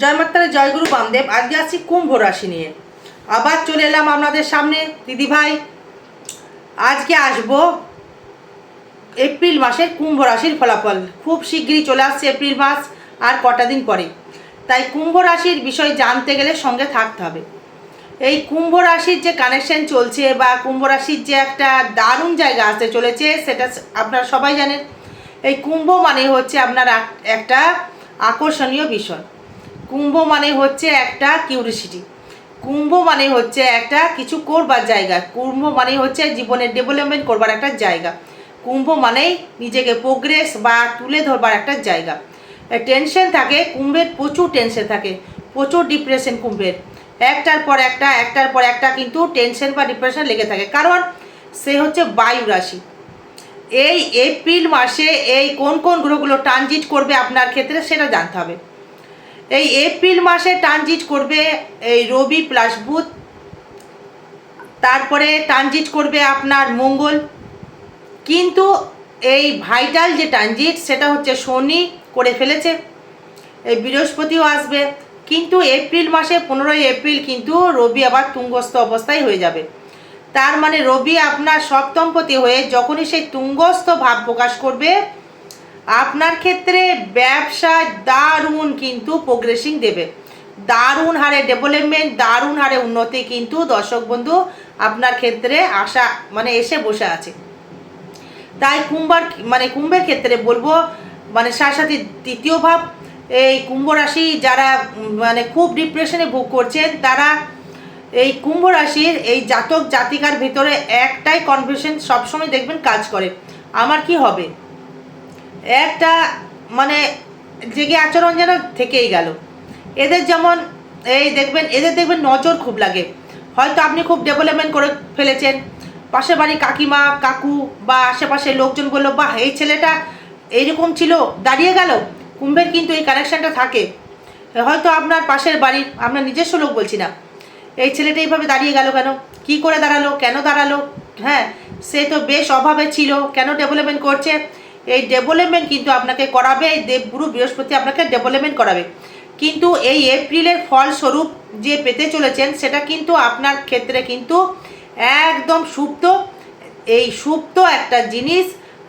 জয় মাতারা জয়গুরু বামদেব, আজকে আসছি কুম্ভ রাশি নিয়ে। আবার চলে এলাম আপনাদের সামনে, দিদি ভাই। আজকে আসব এপ্রিল মাসের কুম্ভ রাশির ফলাফল। খুব শীঘ্রই চলে আসছে এপ্রিল মাস, আর কটা দিন পরে। তাই কুম্ভ রাশির বিষয় জানতে গেলে সঙ্গে থাকতে হবে। এই কুম্ভ রাশির যে কানেকশন চলছে বা কুম্ভ রাশির যে একটা দারুণ জায়গা আসতে চলেছে, সেটা আপনারা সবাই জানেন। এই কুম্ভ মানে হচ্ছে আপনার একটা আকর্ষণীয় বিষয়। কুম্ভ মানে হচ্ছে একটা কিউরিসিটি কুম্ভ মানে হচ্ছে একটা কিছু করবার জায়গা। কুম্ভ মানে হচ্ছে জীবনের ডেভেলপমেন্ট করবার একটা জায়গা। কুম্ভ মানেই নিজেকে প্রোগ্রেস বা তুলে ধরবার একটা জায়গা। টেনশন থাকে, কুম্ভের প্রচুর টেনশন থাকে, প্রচুর ডিপ্রেশন কুম্ভের। একটার পর একটা, একটার পর একটা কিন্তু টেনশন বা ডিপ্রেশন লেগে থাকে। কারণ সে হচ্ছে বায়ু রাশি। এই এপ্রিল মাসে এই কোন কোন গ্রহগুলো ট্রানজিট করবে আপনার ক্ষেত্রে সেটা জানতে হবে। এই এপ্রিল মাসে ট্রানজিট করবে এই রবি প্লাস বুধ। তারপরে ট্রানজিট করবে আপনার মঙ্গল। কিন্তু এই ভাইটাল যে ট্রানজিট, সেটা হচ্ছে শনি করে ফেলেছে। এই বৃহস্পতিও আসবে। কিন্তু এপ্রিল মাসে, পনেরোই এপ্রিল কিন্তু রবি আবার তুঙ্গস্থ অবস্থায় হয়ে যাবে। তার মানে রবি আপনার সপ্তমপতি হয়ে যখনই সেই তুঙ্গস্থ ভাব প্রকাশ করবে আপনার ক্ষেত্রে ব্যবসায় দারুণ কিন্তু প্রোগ্রেসিং দেবে। দারুণ হারে ডেভেলপমেন্ট দারুণ হারে উন্নতি কিন্তু দর্শক বন্ধু আপনার ক্ষেত্রে আশা মানে এসে বসে আছে। তাই কুম্বার মানে কুম্ভের ক্ষেত্রে বলব মানে সাথে সাথে তৃতীয় ভাব, এই কুম্ভ রাশি যারা মানে খুব ডিপ্রেশনে ভোগ করছেন, তারা এই কুম্ভ রাশির এই জাতক জাতিকার ভিতরে একটাই কনফিউশন সবসময় দেখবেন কাজ করে। আমার কি হবে? একটা মানে জেগে আচরণ যেন থেকেই গেল। এদের যেমন, এই দেখবেন, এদের দেখবেন নজর খুব লাগে। হয়তো আপনি খুব ডেভেলপমেন্ট করে ফেলেছেন। পাশের বাড়ি কাকিমা, কাকু বা আশেপাশের লোকজন বলল বা এই ছেলেটা এইরকম ছিল, দাঁড়িয়ে গেল। কুম্ভের কিন্তু এই কানেকশানটা থাকে। হয়তো আপনার পাশের বাড়ির আপনার নিজস্ব লোক বলছি না। এই ছেলেটা এইভাবে দাঁড়িয়ে গেল কেন? কি করে দাঁড়াল? কেন দাঁড়াল? হ্যাঁ সে তো বেশ অভাবে ছিল। কেন ডেভেলপমেন্ট করছে? এই ডেভেলপমেন্ট কিন্তু আপনাকে করাবে, এই দেবগুরু বৃহস্পতি আপনাকে ডেভেলপমেন্ট করাবে। কিন্তু এই এপ্রিলের ফলস্বরূপ যে পেতে চলেছেন, সেটা কিন্তু আপনার ক্ষেত্রে কিন্তু একদম সুপ্ত। এই সুপ্ত একটা জিনিস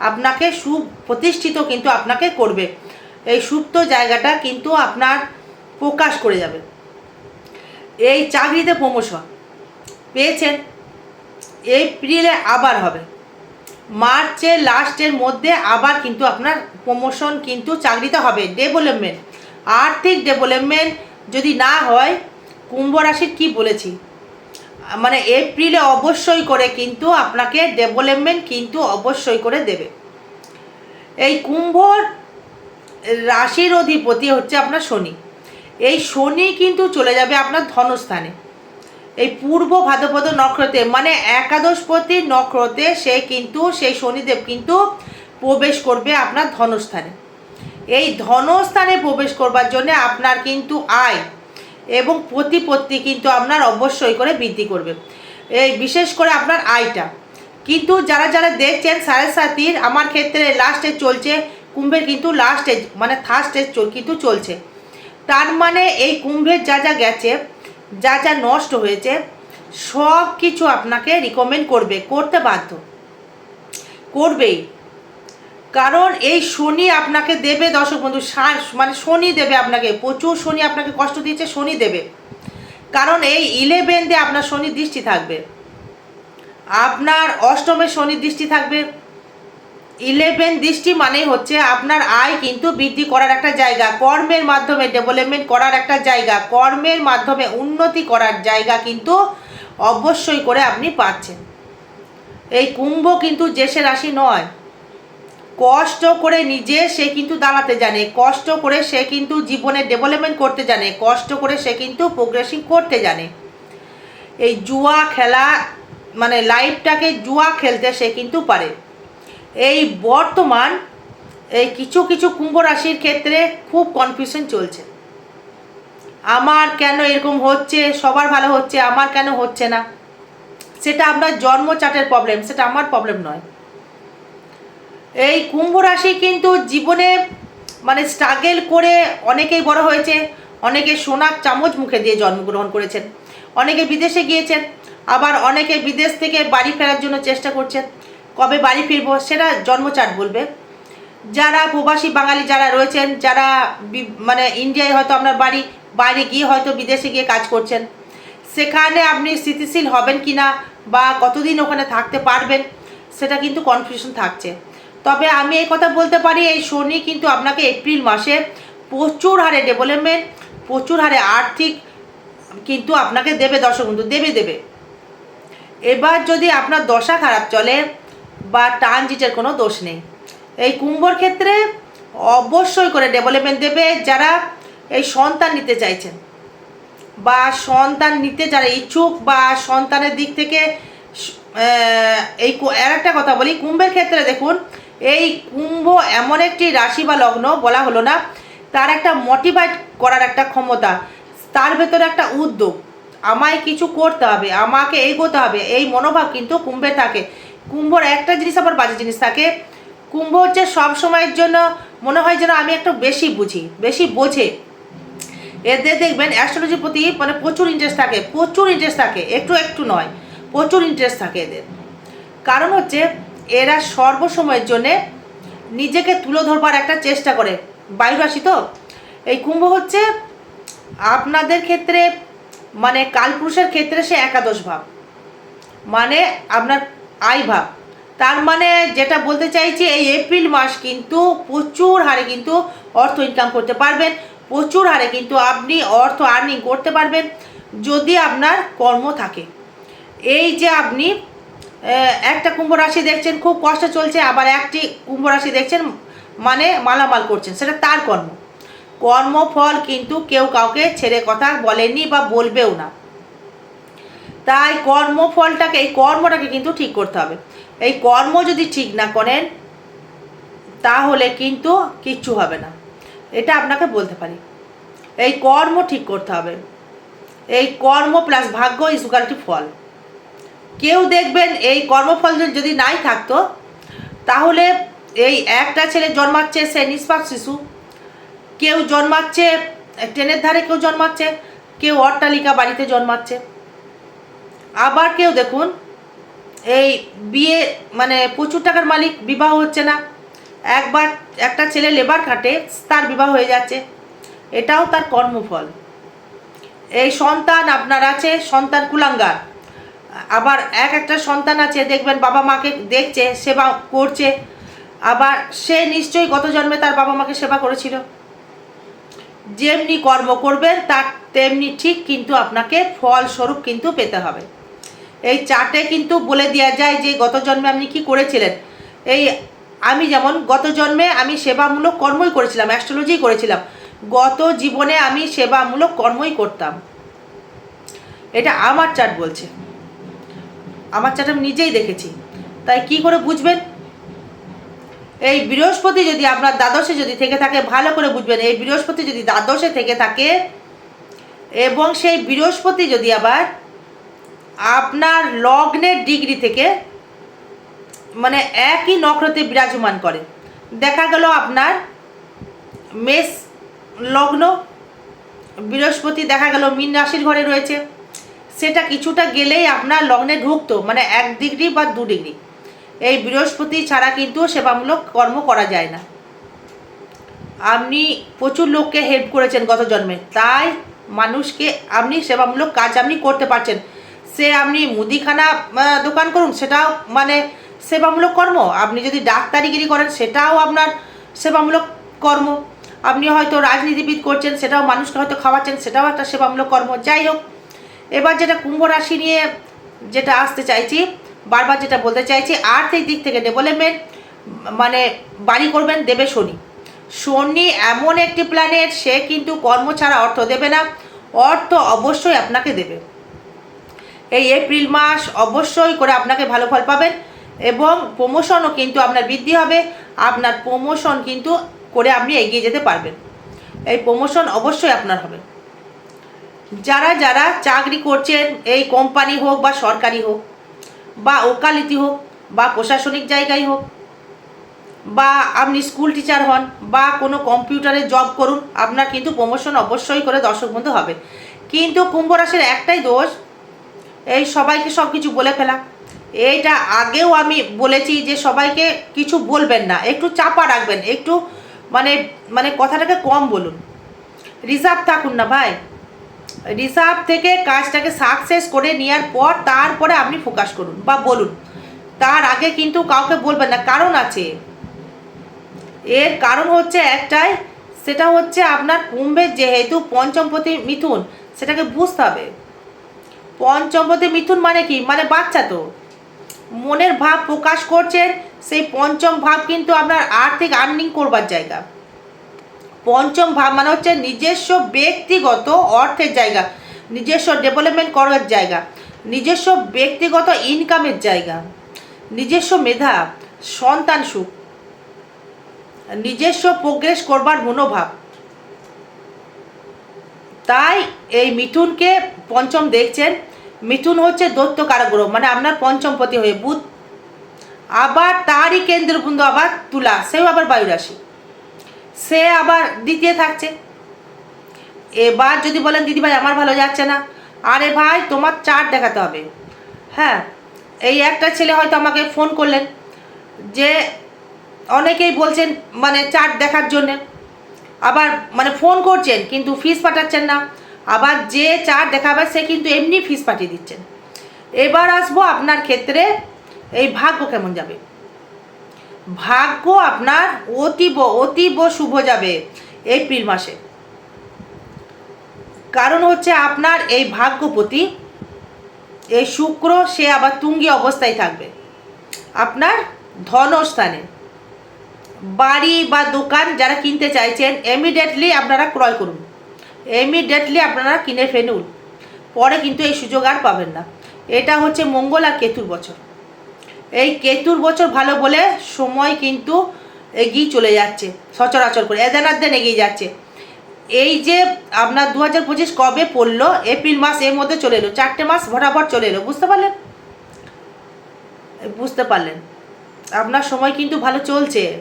আপনাকে সুপ্রতিষ্ঠিত কিন্তু আপনাকে করবে। এই সুপ্ত জায়গাটা কিন্তু আপনার প্রকাশ করে যাবে। এই চাকরিতে প্রমোশন পেয়েছেন, এপ্রিলে আবার হবে। মার্চের লাস্টের মধ্যে আবার কিন্তু আপনার প্রমোশন কিন্তু চাকরিতে হবে। ডেভেলপমেন্ট আর্থিক ডেভেলপমেন্ট যদি না হয়, কুম্ভ রাশির কী বলেছি? মানে এপ্রিলে অবশ্যই করে কিন্তু আপনাকে ডেভেলপমেন্ট কিন্তু অবশ্যই করে দেবে। এই কুম্ভর রাশির অধিপতি হচ্ছে আপনার শনি। এই শনি কিন্তু চলে যাবে আপনার ধনস্থানে। এই পূর্ব ভাদ্রপদ নক্ষত্রে মানে একাদশপতি নক্ষত্রে সে কিন্তু সেই শনিদেব কিন্তু প্রবেশ করবে আপনার ধনস্থানে। এই ধনস্থানে প্রবেশ করবার জন্য আপনার কিন্তু আয় এবং প্রতিপত্তি কিন্তু আপনার অবশ্যই করে বৃদ্ধি করবে। এই বিশেষ করে আপনার আয়টা। কিন্তু যারা যারা দেখছেন সাড়ে সাতির, আমার ক্ষেত্রে লাস্টে চলছে, কুম্ভের কিন্তু লাস্টে মানে থার্ড স্টেজ কিন্তু চলছে। তার মানে এই কুম্ভের যা যা গেছে যা যা নষ্ট হয়েছে, সব কিছু আপনাকে রিকমেন্ড করবে, করতে বাধ্য। করবেই। কারণ এই শনি আপনাকে দেবে, দর্শক বন্ধু মানে শনি দেবে আপনাকে, প্রচুর শনি আপনাকে কষ্ট দিয়েছে, শনি দেবে। কারণ এই ইলেভেন দিয়ে আপনার শনি দৃষ্টি থাকবে। আপনার অষ্টমে শনি দৃষ্টি থাকবে ইলেভেন দৃষ্টি মানে হচ্ছে আপনার আয় কিন্তু বৃদ্ধি করার একটা জায়গা, কর্মের মাধ্যমে ডেভেলপমেন্ট করার একটা জায়গা, কর্মের মাধ্যমে উন্নতি করার জায়গা কিন্তু অবশ্যই করে আপনি পাচ্ছেন। এই কুম্ভ কিন্তু জেসে রাশি নয়। কষ্ট করে নিজে সে কিন্তু দাঁড়াতে জানে, কষ্ট করে সে কিন্তু জীবনে ডেভেলপমেন্ট করতে জানে, কষ্ট করে সে কিন্তু প্রোগ্রেসিং করতে জানে। এই জুয়া খেলা মানে লাইফটাকে জুয়া খেলতে সে কিন্তু পারে। এই বর্তমান এই কিছু কিছু কুম্ভ রাশির ক্ষেত্রে খুব কনফিউশন চলছে। আমার কেন এরকম হচ্ছে? সবার ভালো হচ্ছে, আমার কেন হচ্ছে না? সেটা আপনার জন্মচাটের প্রবলেম সেটা আমার প্রবলেম নয়। এই কুম্ভ রাশি কিন্তু জীবনে মানে স্ট্রাগেল করে অনেকেই বড় হয়েছে, অনেকে সোনার চামচ মুখে দিয়ে জন্মগ্রহণ করেছেন, অনেকে বিদেশে গিয়েছেন, আবার অনেকে বিদেশ থেকে বাড়ি ফেরার জন্য চেষ্টা করছেন। কবে বাড়ি ফিরবো সেটা জন্মচাট বলবে। যারা প্রবাসী বাঙালি যারা রয়েছেন, যারা মানে ইন্ডিয়ায় হয়তো আপনার বাড়ি, বাইরে গিয়ে হয়তো বিদেশে গিয়ে কাজ করছেন, সেখানে আপনি স্থিতিশীল হবেন কি না বা কতদিন ওখানে থাকতে পারবেন, সেটা কিন্তু কনফিউশন থাকছে। তবে আমি এই কথা বলতে পারি, এই শনি কিন্তু আপনাকে এপ্রিল মাসে প্রচুর হারে ডেভেলপমেন্ট প্রচুর হারে আর্থিক কিন্তু আপনাকে দেবে দর্শক বন্ধু, দেবে দেবে। এবার যদি আপনার দশা খারাপ চলে বা ট্রানজিটের কোনো দোষ নেই। এই কুম্ভর ক্ষেত্রে অবশ্যই করে ডেভেলপমেন্ট দেবে যারা এই সন্তান নিতে চাইছেন। বা সন্তান নিতে যারা ইচ্ছুক বা সন্তানের দিক থেকে এই একটা কথা বলি, কুম্ভের ক্ষেত্রে দেখুন, এই কুম্ভ এমন একটি রাশি বা লগ্ন বলা হলো না, তার একটা মোটিভেট করার একটা ক্ষমতা, তার ভেতরে একটা উদ্যোগ। আমায় কিছু করতে হবে, আমাকে এগোতে হবে, এই মনোভাব কিন্তু কুম্ভে থাকে। কুম্ভর একটা জিনিস আবার বাজে জিনিস থাকে। কুম্ভ হচ্ছে সব সময়ের জন্য মনে হয় যেন আমি একটু বেশি বুঝি, বেশি বোঝে। এদের দেখবেন অ্যাস্ট্রোলজির প্রতি মানে প্রচুর ইন্টারেস্ট থাকে, প্রচুর ইন্টারেস্ট থাকে, একটু একটু নয়, প্রচুর ইন্টারেস্ট থাকে এদের। কারণ হচ্ছে এরা সর্বসময়ের জন্যে নিজেকে তুলে ধরবার একটা চেষ্টা করে। বায়ু রাশি তো? এই কুম্ভ হচ্ছে আপনাদের ক্ষেত্রে মানে কালপুরুষের ক্ষেত্রে সে একাদশ ভাব। মানে আপনার আই ভাব। তার মানে যেটা বলতে চাইছি, এই এপ্রিল মাস কিন্তু প্রচুর হারে কিন্তু অর্থ ইনকাম করতে পারবেন। প্রচুর হারে কিন্তু আপনি অর্থ আর্নিং করতে পারবেন, যদি আপনার কর্ম থাকে। এই যে আপনি একটা কুম্ভ রাশি দেখছেন, খুব কষ্ট চলছে, আবার একটি কুম্ভ রাশি দেখছেন মানে মালামাল করছেন, সেটা তার কর্ম। কর্মফল কিন্তু কেউ কাউকে ছেড়ে কথা বলেনি বা বলবেও না। তাই কর্মফলটাকে, এই কর্মটাকে কিন্তু ঠিক করতে হবে। এই কর্ম যদি ঠিক না করেন, তাহলে কিন্তু কিচ্ছু হবে না। এটা আপনাকে বলতে পারি। এই কর্ম ঠিক করতে হবে। এই কর্ম প্লাস ভাগ্য ইসুকালটি ফল। কেউ দেখবেন এই কর্মফল যদি- নাই থাকতো, তাহলে এই একটা ছেলে জন্মাচ্ছে, সে নিষ্পাপ শিশু। কেউ জন্মাচ্ছে, ট্রেনের ধারে কেউ জন্মাচ্ছে, কেউ অট্টালিকা বাড়িতে জন্মাচ্ছে। আবার কেউ দেখুন, এই বিয়ে মানে প্রচুর টাকার মালিক, বিবাহ হচ্ছে না। একবার একটা ছেলে লেবার খাটে, তার বিবাহ হয়ে যাচ্ছে। এটাও তার কর্মফল। এই সন্তান আপনার আছে, সন্তান কুলাঙ্গার। আবার এক একটা সন্তান আছে, দেখবেন বাবা মাকে দেখছে, সেবা করছে। আবার সে নিশ্চয়ই গত জন্মে তার বাবা মাকে সেবা করেছিল। যেমনি কর্ম করবেন, তার তেমনি ঠিক কিন্তু আপনাকে ফলস্বরূপ কিন্তু পেতে হবে। এই চার্টে কিন্তু বলে দেওয়া যায় যে গত জন্মে আপনি কি করেছিলেন। এই আমি যেমন গত জন্মে আমি সেবামূলক কর্মই করেছিলাম অ্যাস্ট্রোলজি করেছিলাম। গত জীবনে আমি সেবামূলক কর্মই করতাম। এটা আমার চার্ট বলছে। আমার চার্ট আমি নিজেই দেখেছি। তাই কি করে বুঝবেন? এই বৃহস্পতি যদি আপনার দ্বাদশে যদি থেকে থাকে, ভালো করে বুঝবেন। এই বৃহস্পতি যদি দ্বাদশে থেকে থাকে, এবং সেই বৃহস্পতি যদি আবার আপনার লগ্নের ডিগ্রি থেকে মানে একই নক্ষত্রে বিরাজমান করে। দেখা গেল আপনার মেষ লগ্ন, বৃহস্পতি দেখা গেল মীন রাশির ঘরে রয়েছে। সেটা কিছুটা গেলেই আপনার লগ্নে ঢুকতো মানে এক ডিগ্রি বা দু ডিগ্রি। এই বৃহস্পতি ছাড়া কিন্তু সেবামূলক কর্ম করা যায় না। আপনি প্রচুর লোককে হেল্প করেছেন গত জন্মে, তাই মানুষকে আপনি সেবামূলক কাজ আপনি করতে পারছেন। সে আপনি মুদিখানা দোকান করুন, সেটাও মানে সেবামূলক কর্ম। আপনি যদি ডাক্তারিগিরি করেন, সেটাও আপনার সেবামূলক কর্ম। আপনি হয়তো রাজনীতিবিদ করছেন, সেটাও মানুষকে হয়তো খাওয়াচ্ছেন, সেটাও একটা সেবামূলক কর্ম। যাই হোক, এবার যেটা কুম্ভ রাশি নিয়ে যেটা আসতে চাইছি, বারবার যেটা বলতে চাইছি, আর্থিক দিক থেকে ডেভেলপমেন্ট মানে বাড়ি করবেন দেবে শনি। শনি এমন একটি প্ল্যানেট সে কিন্তু কর্ম ছাড়া অর্থ দেবে না। অর্থ অবশ্যই আপনাকে দেবে। এই এপ্রিল মাস অবশ্যই করে আপনাকে ভালো ফল পাবেন এবং প্রমোশনও কিন্তু আপনার বৃদ্ধি হবে। আপনার প্রমোশন কিন্তু করে আপনি এগিয়ে যেতে পারবেন। এই প্রমোশন অবশ্যই আপনার হবে। যারা যারা চাকরি করছেন, এই কোম্পানি হোক বা সরকারি হোক বা ওকালতি হোক বা প্রশাসনিক জায়গায় হোক বা আপনি স্কুল টিচার হন বা কোনো কম্পিউটারে জব করুন, আপনার কিন্তু প্রমোশন অবশ্যই করে দর্শক বন্ধু হবে। কিন্তু কুম্ভ রাশির একটাই দোষ এই সবাইকে সব কিছু বলে ফেলা। এইটা আগেও আমি বলেছি যে সবাইকে কিছু বলবেন না, একটু চাপা রাখবেন, একটু মানে মানে কথাটাকে কম বলুন। রিজার্ভ থাকুন না ভাই। রিজার্ভ থেকে কাজটাকে সাকসেস করে নেওয়ার পর তারপরে আপনি ফোকাস করুন বা বলুন। তার আগে কিন্তু কাউকে বলবেন না, কারণ আছে। এর কারণ হচ্ছে একটাই, সেটা হচ্ছে আপনার কুম্ভের যেহেতু পঞ্চমপতি মিথুন, সেটাকে বুঝতে হবে। পঞ্চমপতি মিথুন মানে কি? মানে বাচ্চা তো। মনের ভাব প্রকাশ করছেন সেই পঞ্চম ভাব কিন্তু আপনার আর্থিক আর্নিং করবার জায়গা। পঞ্চম ভাব মানে হচ্ছে নিজস্ব ব্যক্তিগত অর্থের জায়গা, নিজস্ব ডেভেলপমেন্ট করার জায়গা, নিজস্ব ব্যক্তিগত ইনকামের জায়গা, নিজস্ব মেধা, সন্তান সুখ, নিজস্ব প্রোগ্রেস করবার মনোভাব। তাই এই মিঠুনকে পঞ্চম দেখছেন। মিঠুন হচ্ছে দৈত্য কারাগ্রহ মানে আপনার পঞ্চমপতি হয়ে বুধ। আবার তারই কেন্দ্রবিন্দু আবার তুলা, সেও আবার বায়ু রাশি সে আবার দ্বিতীয় থাকছে। এবার যদি বলেন, দিদিভাই, আমার ভালো যাচ্ছে না। আরে ভাই, তোমার চার্ট দেখাতে হবে। হ্যাঁ এই একটা ছেলে হয়তো আমাকে ফোন করলেন যে অনেকেই বলছেন মানে চার্ট দেখার জন্যে। আবার মানে ফোন করছেন, কিন্তু ফিস পাঠাচ্ছেন না। আবার যে চার দেখাবে, সে কিন্তু এমনি ফিস পাঠিয়ে দিচ্ছেন। এবার আসব আপনার ক্ষেত্রে, এই ভাগ্য কেমন যাবে? ভাগ্য আপনার অতীব অতীব শুভ যাবে এপ্রিল মাসে। কারণ হচ্ছে আপনার এই ভাগ্যপতি, এই শুক্র, সে আবার তুঙ্গি অবস্থায় থাকবে। আপনার ধনস্থানে। বাড়ি বা দোকান যারা কিনতে চাইছেন ইমিডিয়েটলি আপনারা ক্রয় করুন। ইমিডিয়েটলি আপনারা কিনে ফেলুন। পরে কিন্তু এই সুযোগ আর পাবেন না। এটা হচ্ছে মঙ্গল আর কেতুর বছর। এই কেতুর বছর ভালো বলে সময় কিন্তু এগিয়ে চলে যাচ্ছে, সচরাচর করে। এদেন দেন এগিয়ে যাচ্ছে। এই যে আপনার দু হাজার পঁচিশ কবে পড়ল, এপ্রিল মাস এর মধ্যে চলে এলো, চারটে মাস ভরাভর চলে এলো, বুঝতে পারলেন? বুঝতে পারলেন। আপনার সময় কিন্তু ভালো চলছে।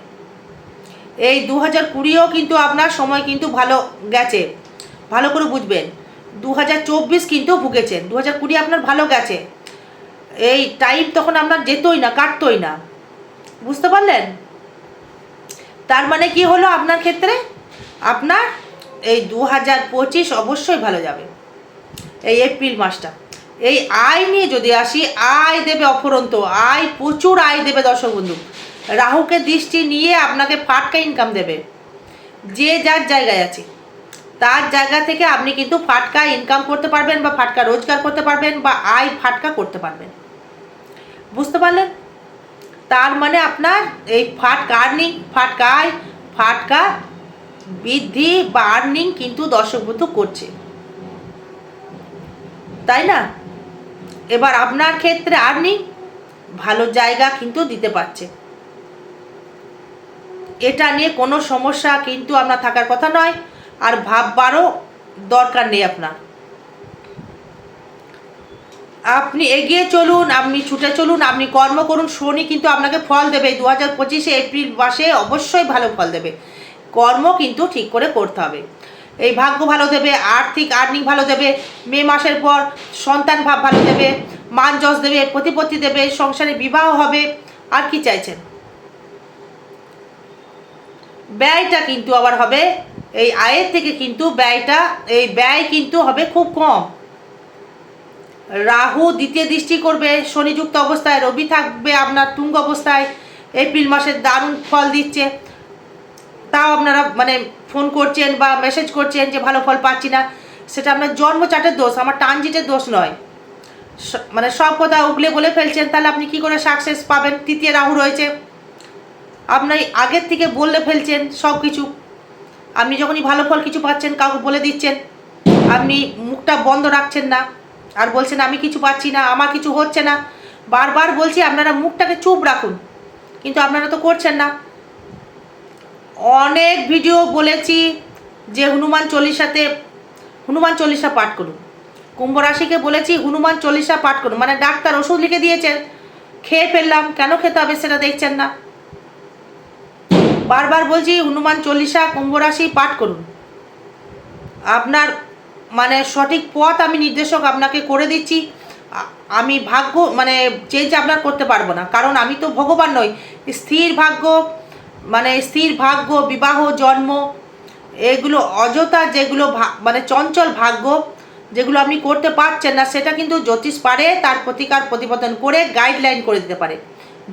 এই দু হাজার কুড়িও কিন্তু আপনার সময় কিন্তু ভালো গেছে। ভালো করে বুঝবেন। দু হাজার চব্বিশ কিন্তু ভুগেছেন দু হাজার কুড়ি আপনার ভালো গেছে। এই টাইম তখন আপনার যেতই না, কাটতই না। বুঝতে পারলেন? তার মানে কি হলো আপনার ক্ষেত্রে? আপনার এই দু হাজার পঁচিশ অবশ্যই ভালো যাবে। এই এপ্রিল মাসটা। এই আয় নিয়ে যদি আসি, আয় দেবে অফরন্ত। আয় প্রচুর আয় দেবে দর্শক বন্ধু। রাহুকে দৃষ্টি নিয়ে আপনাকে ফাটকা ইনকাম দেবে। যে যার জায়গায় আছে। তার জায়গা থেকে আপনি কিন্তু ফাটকা ইনকাম করতে পারবেন বা ফাটকা রোজগার করতে পারবেন বা আয় ফাটকা করতে পারবেন। বুঝতে পারলেন? তার মানে আপনার এই ফাটকা আর্নিং ফাটকা আয়, ফাটকা বৃদ্ধি বা আর্নিং কিন্তু দর্শক বন্ধু করছে। তাই না? এবার আপনার ক্ষেত্রে আর্নিং ভালো জায়গা কিন্তু দিতে পারছে। এটা নিয়ে কোনো সমস্যা কিন্তু আপনার থাকার কথা নয়। আর ভাববারও দরকার নেই আপনার। আপনি এগিয়ে চলুন, আপনি ছুটে চলুন, আপনি কর্ম করুন, শনি কিন্তু আপনাকে ফল দেবে। দু হাজার পঁচিশে এপ্রিল মাসে অবশ্যই ভালো ফল দেবে। কর্ম কিন্তু ঠিক করে করতে হবে। এই ভাগ্য ভালো দেবে, আর্থিক আর্নিং ভালো দেবে, মে মাসের পর সন্তান ভাব ভালো দেবে, মান যশ দেবে, প্রতিপত্তি দেবে, সংসারে বিবাহ হবে। আর কি চাইছেন? ব্যয়টা কিন্তু আবার হবে, এই আয়ের থেকে কিন্তু ব্যয়টা, এই ব্যয় কিন্তু হবে খুব কম। রাহু দ্বিতীয় দৃষ্টি করবে, শনিযুক্ত অবস্থায়, রবি থাকবে আপনার তুঙ্গ অবস্থায়, এপ্রিল মাসের দারুণ ফল দিচ্ছে। তাও আপনারা মানে ফোন করছেন বা মেসেজ করছেন যে ভালো ফল পাচ্ছি না, সেটা আপনার জন্মচাটের দোষ, আমার ট্রানজিটের দোষ নয়। মানে সব কথা উগলে বলে ফেলছেন, তাহলে আপনি কি করে সাকসেস পাবেন? তৃতীয় রাহু রয়েছে। আপনি আগের থেকে বললে ফেলছেন সব কিছু আপনি যখনই ভালো ফল কিছু পাচ্ছেন, কাউকে বলে দিচ্ছেন, আপনি মুখটা বন্ধ রাখছেন না আর বলছেন, আমি কিছু পাচ্ছি না, আমার কিছু হচ্ছে না। বারবার বলছি, আপনারা মুখটাকে চুপ রাখুন। কিন্তু আপনারা তো করছেন না। অনেক ভিডিও বলেছি যে হনুমান চল্লিশাতে, হনুমান চল্লিশা পাঠ করুন। কুম্ভ রাশিকে বলেছি, হনুমান চল্লিশা পাঠ করুন। মানে ডাক্তার ওষুধ লিখে দিয়েছেন, খেয়ে ফেললাম, কেন খেতে হবে সেটা দেখছেন না। বারবার বলছি, হনুমান চল্লিশা, কুম্ভ রাশি পাঠ করুন। আপনার মানে সঠিক পথ আমি নির্দেশক আপনাকে করে দিচ্ছি। আমি ভাগ্য মানে চেঞ্জ আপনার করতে পারব না। কারণ আমি তো ভগবান নই। স্থির ভাগ্য মানে স্থির ভাগ্য, বিবাহ, জন্ম, এগুলো অযথা যেগুলো মানে চঞ্চল ভাগ্য, যেগুলো আপনি করতে পারছেন না, সেটা কিন্তু জ্যোতিষ পারে, তার প্রতিকার প্রতিপাদন করে গাইডলাইন করে দিতে পারে।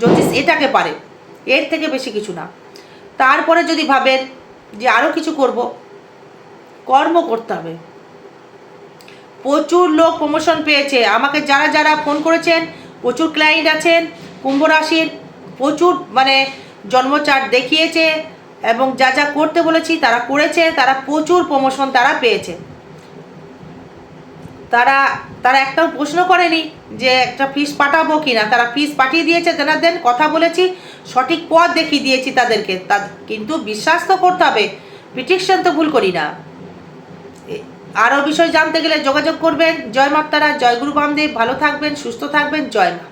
জ্যোতিষ এটাকে পারে। এর থেকে বেশি কিছু না। তারপরে যদি ভাবেন যে আরও কিছু করব, কর্ম করতে হবে। প্রচুর লোক প্রমোশন পেয়েছে। আমাকে যারা যারা ফোন করেছেন, প্রচুর ক্লায়েন্ট আছেন, কুম্ভ রাশির প্রচুর মানে জন্মচার্ট দেখিয়েছে এবং যা যা করতে বলেছি তারা করেছে, তারা প্রচুর প্রমোশন তারা পেয়েছে। তারা তারা একটাও প্রশ্ন করেনি যে একটা ফিস পাঠাবো কি না তারা ফিস পাঠিয়ে দিয়েছে তেনার দেন কথা বলেছি। সঠিক পথ দেখিয়ে দিয়েছি তাদেরকে। তা কিন্তু বিশ্বাস তো করতে হবে। প্রিটিকশন তো ভুল করি না। আরও বিষয় জানতে গেলে যোগাযোগ করবেন। জয় মাতারা, জয় গুরু বামদেব। ভালো থাকবেন, সুস্থ থাকবেন। জয় মা।